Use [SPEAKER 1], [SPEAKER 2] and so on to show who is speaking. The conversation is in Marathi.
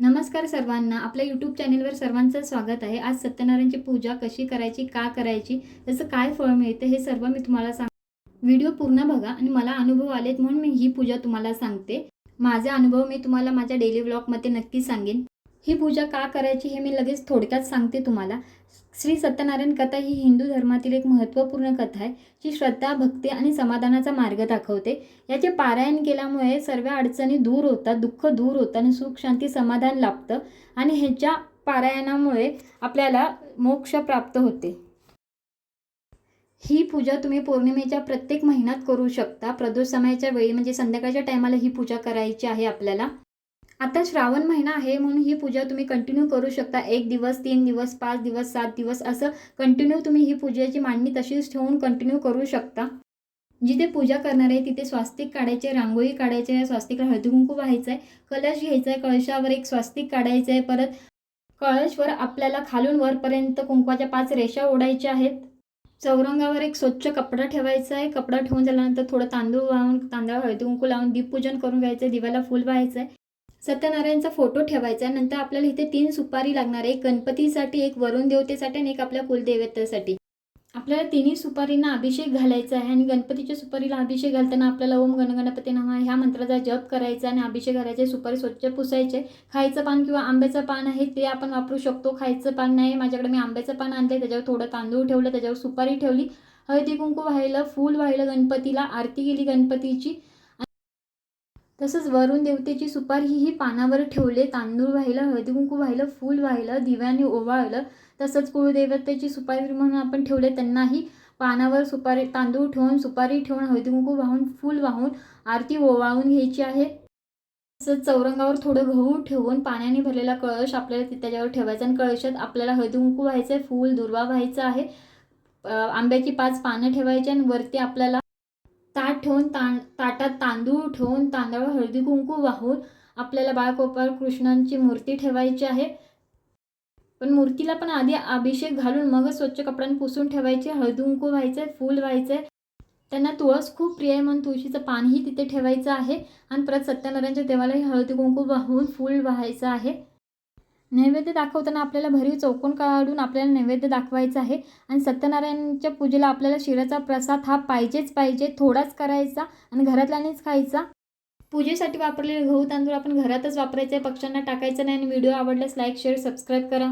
[SPEAKER 1] नमस्कार सर्वांना. आपल्या यूट्यूब चॅनेलवर सर्वांचं स्वागत आहे. आज सत्यनारायणची पूजा कशी करायची का करायची त्याचं काय फळ मिळतं हे सर्व मी तुम्हाला सांग व्हिडिओ पूर्ण बघा आणि मला अनुभव आलेत म्हणून मी ही पूजा तुम्हाला सांगते. माझे अनुभव मी तुम्हाला माझ्या डेली ब्लॉगमध्ये नक्की सांगेन. ही पूजा का करायची हे मी लगेच थोडक्यात सांगते तुम्हाला. श्री सत्यनारायण कथा ही हिंदू धर्मातील एक महत्त्वपूर्ण कथा आहे जी श्रद्धा भक्ती आणि समाधानाचा मार्ग दाखवते. याचे पारायण केल्यामुळे सर्व अडचणी दूर होतात दुःख दूर होतं आणि सुख शांती समाधान लाभतं आणि ह्याच्या पारायणामुळे आपल्याला मोक्ष प्राप्त होते. ही पूजा तुम्ही पौर्णिमेच्या प्रत्येक महिन्यात करू शकता. प्रदोष समयाच्या वेळी म्हणजे संध्याकाळच्या टायमाला ही पूजा करायची आहे आपल्याला. आता श्रावण महिना आहे म्हणून ही पूजा तुम्ही कंटिन्यू करू शकता. एक दिवस तीन दिवस पाच दिवस सात दिवस असं कंटिन्यू तुम्ही ही पूजेची मांडणी तशीच ठेवून कंटिन्यू करू शकता. जिथे पूजा करणार आहे तिथे स्वास्तिक काढायचे रांगोळी काढायचे आहे स्वास्तिकला हळदीकुंकू व्हायचं आहे कलश घ्यायचा आहे कळशावर एक स्वास्तिक काढायचं आहे परत कळशवर आपल्याला खालून वरपर्यंत कुंकवाच्या पाच रेषा ओढायच्या आहेत. चौरंगावर एक स्वच्छ कपडा ठेवायचा आहे. कपडा ठेवून झाल्यानंतर थोडं तांदूळ वाहून तांदळावर हळदी कुंकू लावून दीपपूजन करून घ्यायचं आहे दिव्याला फुल व्हायचं आहे सत्यनारायणचा फोटो ठेवायचा आहे नंतर आपल्याला इथे तीन सुपारी लागणार आहे. एक गणपतीसाठी एक वरुण देवतेसाठी आणि एक आपल्या कुलदेवतेसाठी. आपल्याला तिन्ही सुपारींना अभिषेक घालायचा आहे आणि गणपतीच्या सुपारीला अभिषेक घालताना आपल्याला ओम गणगणपती नामा ह्या मंत्राचा जप करायचा आणि अभिषेक घालायचे. सुपारी स्वच्छ पुसायचे. खायचं पान किंवा आंब्याचं पान आहे ते आपण वापरू शकतो. खायचं पान नाही माझ्याकडे मी आंब्याचं पान आणलं त्याच्यावर थोडं तांदूळ ठेवलं त्याच्यावर सुपारी ठेवली. हळदी कुंकू व्हायला फूल व्हायला गणपतीला आरती केली गणपतीची. तसंच वरुण देवतेची सुपारी ही पानावर ठेवले तांदूळ व्हायला हळदीकुंकू वाहिलं फूल वाहिलं दिव्याने ओवाळलं तसंच कुळदेवतेची सुपारी म्हणून आपण ठेवले त्यांनाही पानावर सुपारी तांदूळ ठेवून सुपारी ठेवून हळदीकुंकू वाहून फूल वाहून आरती ओवाळून घ्यायची आहे. तसंच चौरंगावर थोडं गहू ठेवून पाण्याने भरलेला कळश आपल्याला त्याच्यावर ठेवायचा आणि कळशात आपल्याला हळदीकुंकू व्हायचं आहे फूल दुर्वा व्हायचं आहे. आंब्याची पाच पानं ठेवायची आणि वरती आपल्याला ताट ठेवून तां ताटात तांदूळ ठेवून तांदळावर हळदी कुंकू वाहून आपल्याला बाळगोपाळ कृष्णांची मूर्ती ठेवायची आहे. पण मूर्तीला पण आधी अभिषेक घालून मग स्वच्छ कपड्यानं पुसून ठेवायचे हळदी कुंकू व्हायचं फूल व्हायचं त्यांना तुळस खूप प्रिय आहे म्हणून तुळशीचं पानही तिथे ठेवायचं आहे. आणि परत सत्यनारायणच्या देवालाही हळदी कुंकू वाहून फूल व्हायचं आहे. नैवेद्य दाखवताना आपल्याला भरीव चौकोन काढून आपल्याला नैवेद्य दाखवायचा आहे. आणि सत्यनारायणच्या पूजेला आपल्याला शिराचा प्रसाद हा पाहिजेच पाहिजे. थोडाच करायचा आणि घरातल्यानेच खायचा. पूजेसाठी वापरलेले गहू तांदूळ आपण घरातच वापरायचे पक्ष्यांना टाकायचं नाही आणि व्हिडिओ आवडल्यास लाईक शेअर सबस्क्राईब करा.